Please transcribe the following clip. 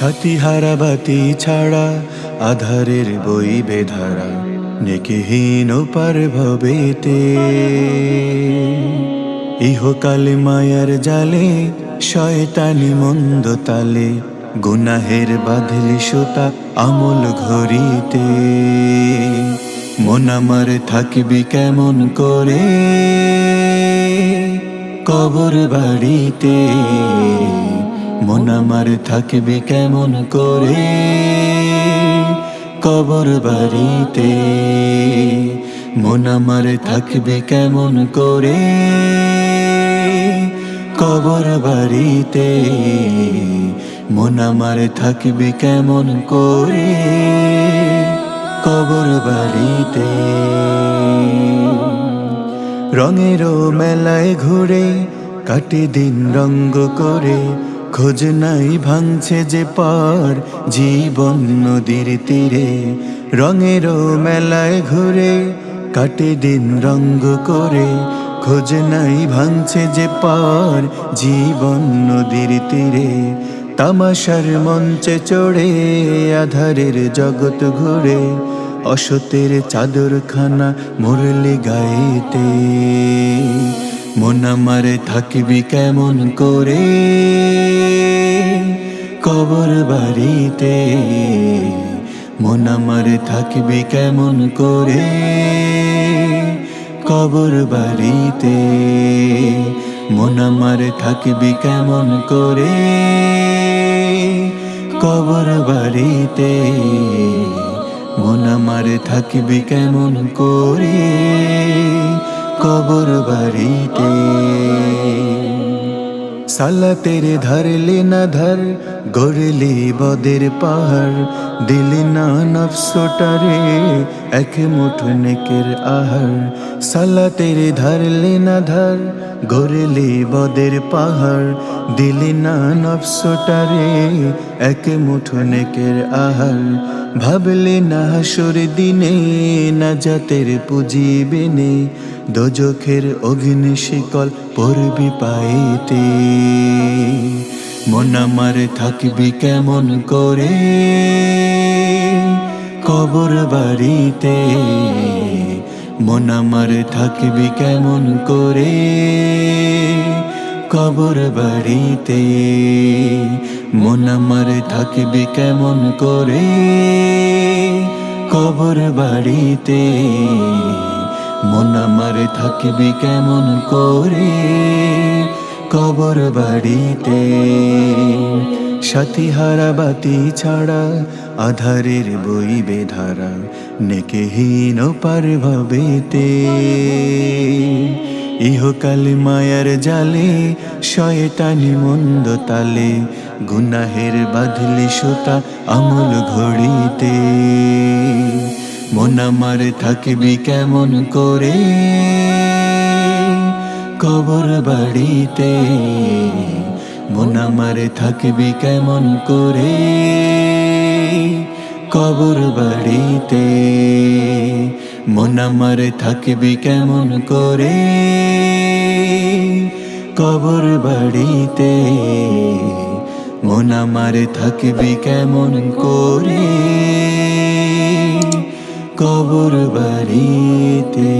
সাথীহারা বাতি ছাড়া আধারের বই বেধারা নেকেহীন পার ভবেতে ইহকাল মায়ার জালে, শয়তানি মন্দ তালে, গুনাহের বাঁধলি সুতা আমল ঘড়িতে। মন আমার থাকবি কেমন করে? কবর বাড়িতে। মন আমার থাকবি কেমন করে? কবর বাড়িতে মন আমার থাকবে কেমন করে? কবর বাড়িতে মন আমার থাকবে কেমন করে? কবর বাড়িতে রঙেরও মেলায় ঘুরে কাটে দিন রঙ্গ করে। খোঁজ নাই ভাঙছে যে পার জীবন নদীর তীরে। রঙেরও মেলায় ঘুরে, কাটে দিন রঙ্গ করে। খোঁজ নাই ভাঙছে যে পার জীবন নদীর তীরে। তামাশার মঞ্চে চড়ে, আধারের জগৎ ঘুরে। অসতের চাদরখানা মুরলি গাইতে। মন আমার থাকবি কেমন করে? কবর বাড়িতে মন আমার থাকবি কেমন করে? কবর বাড়িতে মন আমার থাকবি কেমন করে? কবর বাড়িতে মন আমার থাকবি কেমন করে? কবর বাড়িতে। সালা তেরে ধরলে না ধর, গড়লি বদের পাহাড়। দিলি না নফসটারে এক মুঠো নেকের আহার। সালা তেরে ধরলে না ধর, গড়লি বদের পাহাড়। দিলি না নফসটারে এক মুঠো নেকের আহার। ভাবলে না হাসর দিনে, না জাতের পুঁজিবে নে দোজখের অগ্নি শিকল পড়বি পাইতে। মন আমার থাকবি কেমন করে? কবর বাড়িতে। মন আমার থাকবি কেমন করে? কবর বাড়িতে। মন আমার থাকবি কেমন করে? কবর বাড়িতে। মন আমার থাকবি কেমন করে? কবর বাড়িতে সাথীহারা বাতি ছাড়া আধারের বই বেধারা নেকেহীন পার ভবেতে ইহকাল মায়ার জালে শয়তানি মন্দ তালে গুনাহের বাঁধলি সুতা আমল ঘড়িতে। মন আমার থাকবি কেমন করে? কবর বাড়িতে মন আমার থাকবি কেমন করে? কবর বাড়িতে মন আমার থাকবি কেমন করে? কবর বাড়িতে মন আমার থাকবি কেমন করে? কবর বাড়িতে।